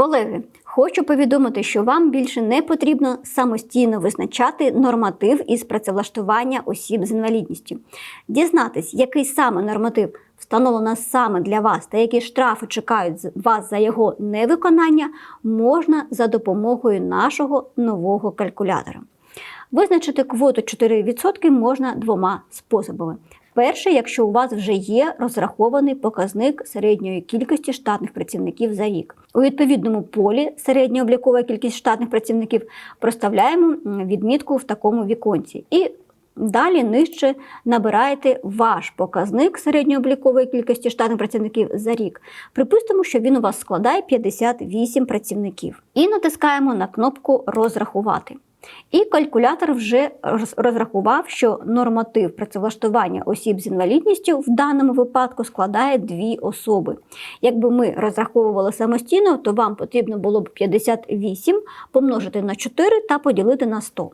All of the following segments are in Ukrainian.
Колеги, хочу повідомити, що вам більше не потрібно самостійно визначати норматив із працевлаштування осіб з інвалідністю. Дізнатись, який саме норматив встановлено саме для вас та які штрафи чекають вас за його невиконання, можна за допомогою нашого нового калькулятора. Визначити квоту 4% можна двома способами. Перше, якщо у вас вже є розрахований показник середньої кількості штатних працівників за рік. У відповідному полі середня облікова кількість штатних працівників проставляємо відмітку в такому віконці. І Далі нижче набираєте ваш показник середньооблікової кількості штатних працівників за рік. Припустимо, що він у вас складає 58 працівників. І натискаємо на кнопку Розрахувати. І калькулятор вже розрахував, що норматив працевлаштування осіб з інвалідністю в даному випадку складає дві особи. Якби ми розраховували самостійно, то вам потрібно було б 58 помножити на 4 та поділити на 100.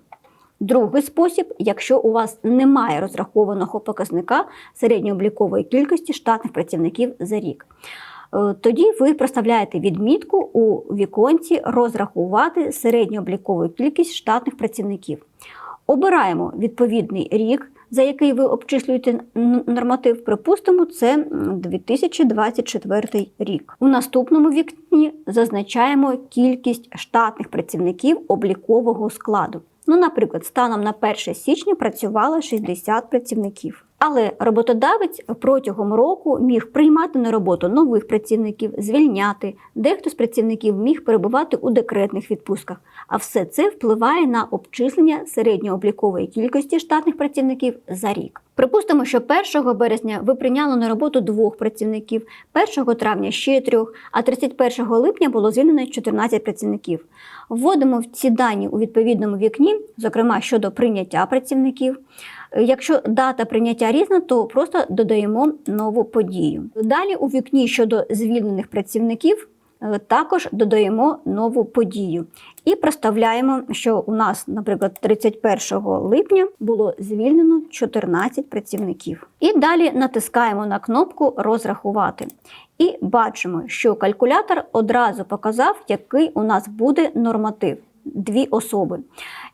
Другий спосіб, якщо у вас немає розрахованого показника середньооблікової кількості штатних працівників за рік. Е, Тоді ви проставляєте відмітку у віконці розрахувати середньооблікову кількість штатних працівників. Обираємо відповідний рік, за який ви обчислюєте норматив. Припустимо, це 2024 рік. У наступному вікні зазначаємо кількість штатних працівників облікового складу. Ну, наприклад, станом на 1 січня працювало 60 працівників. Але роботодавець протягом року міг приймати на роботу нових працівників, звільняти. Дехто з працівників міг перебувати у декретних відпустках. А все це впливає на обчислення середньооблікової кількості штатних працівників за рік. Припустимо, що 1 березня ви прийняли на роботу двох працівників, 1 травня ще трьох, а 31 липня було звільнено 14 працівників. Вводимо ці дані у відповідному вікні, зокрема щодо прийняття працівників. Якщо дата прийняття різна, то просто додаємо нову подію. Далі у вікні щодо звільнених працівників також додаємо нову подію і проставляємо, що у нас, наприклад, 31 липня було звільнено 14 працівників. І далі натискаємо на кнопку Розрахувати. І бачимо, що калькулятор одразу показав, який у нас буде норматив дві особи.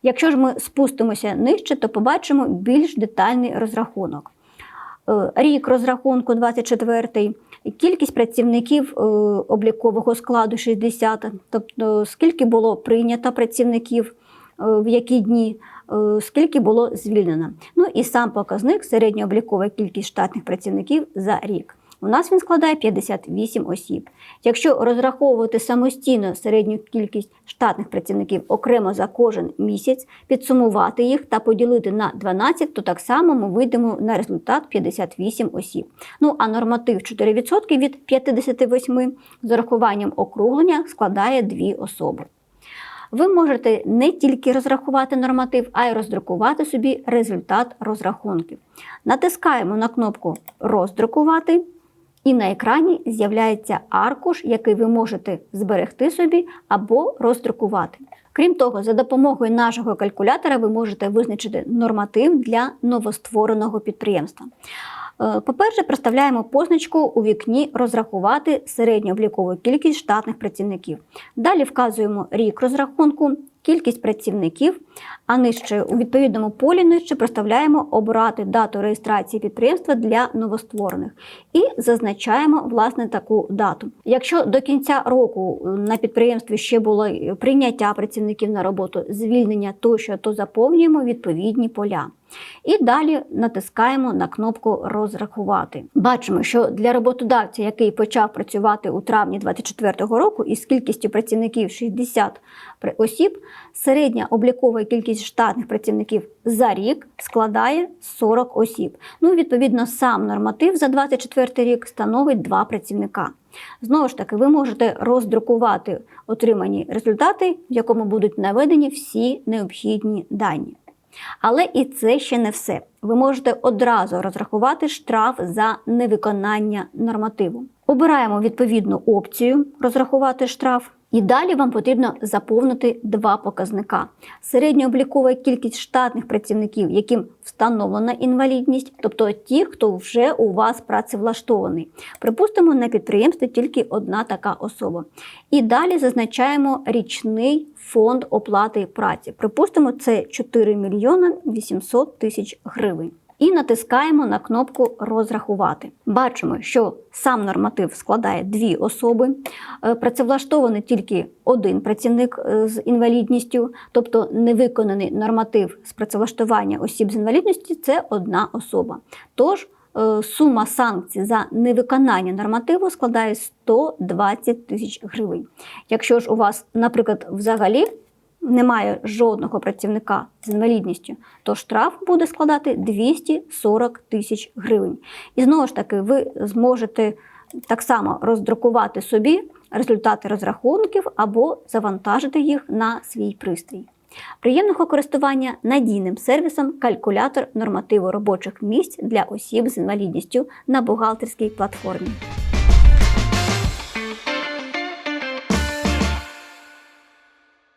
Якщо ж ми спустимося нижче, то побачимо більш детальний розрахунок. Е, Рік розрахунку 24, кількість працівників е, облікового складу 60, тобто скільки було прийнято працівників, е, в які дні, е, скільки було звільнено. Ну і сам показник середньооблікова кількість штатних працівників за рік. У нас він складає 58 осіб. Якщо розраховувати самостійно середню кількість штатних працівників окремо за кожен місяць, підсумувати їх та поділити на 12, то так само ми вийдемо на результат 58 осіб. Ну а норматив 4% від 58 з урахуванням округлення складає 2 особи. Ви можете не тільки розрахувати норматив, а й роздрукувати собі результат розрахунків. Натискаємо на кнопку Роздрукувати, і на екрані з'являється аркуш, який ви можете зберегти собі або роздрукувати. Крім того, за допомогою нашого калькулятора ви можете визначити норматив для новоствореного підприємства. Е, По-перше, проставляємо позначку у вікні розрахувати середньооблікову кількість штатних працівників. Далі вказуємо рік розрахунку, кількість працівників, а нижче у відповідному полі нижче проставляємо обрати дату реєстрації підприємства для новостворених і зазначаємо власне таку дату. Якщо до кінця року на підприємстві ще було прийняття працівників на роботу, звільнення тощо, то заповнюємо відповідні поля. І далі натискаємо на кнопку Розрахувати. Бачимо, що для роботодавця, який почав працювати у травні 2024 року із кількістю працівників 60 осіб, середня облікова кількість штатних працівників за рік складає 40 осіб. Ну, відповідно, сам норматив за 2024 рік становить 2 працівника. Знову ж таки, ви можете роздрукувати отримані результати, в якому будуть наведені всі необхідні дані. Але і це ще не все. Ви можете одразу розрахувати штраф за невиконання нормативу. Обираємо відповідну опцію розрахувати штраф І далі вам потрібно заповнити два показника: середньооблікова кількість штатних працівників, яким встановлена інвалідність, тобто ті, хто вже у вас працевлаштований. Припустимо, на підприємстві тільки одна така особа. І далі зазначаємо річний фонд оплати праці. Припустимо, це 4 мільйона 800 тисяч гривень. І натискаємо на кнопку Розрахувати. Бачимо, що сам норматив складає дві особи. Е, Працевлаштований тільки один працівник е, з інвалідністю, тобто невиконаний норматив з працевлаштування осіб з інвалідністю це одна особа. Тож е, сума санкцій за невиконання нормативу складає 120 тисяч гривень. Якщо ж у вас, наприклад, взагалі немає жодного працівника з інвалідністю, то штраф буде складати 240 тисяч гривень. І знову ж таки, ви зможете так само роздрукувати собі результати розрахунків або завантажити їх на свій пристрій. Приємного користування надійним сервісом калькулятор нормативу робочих місць для осіб з інвалідністю на бухгалтерській платформі.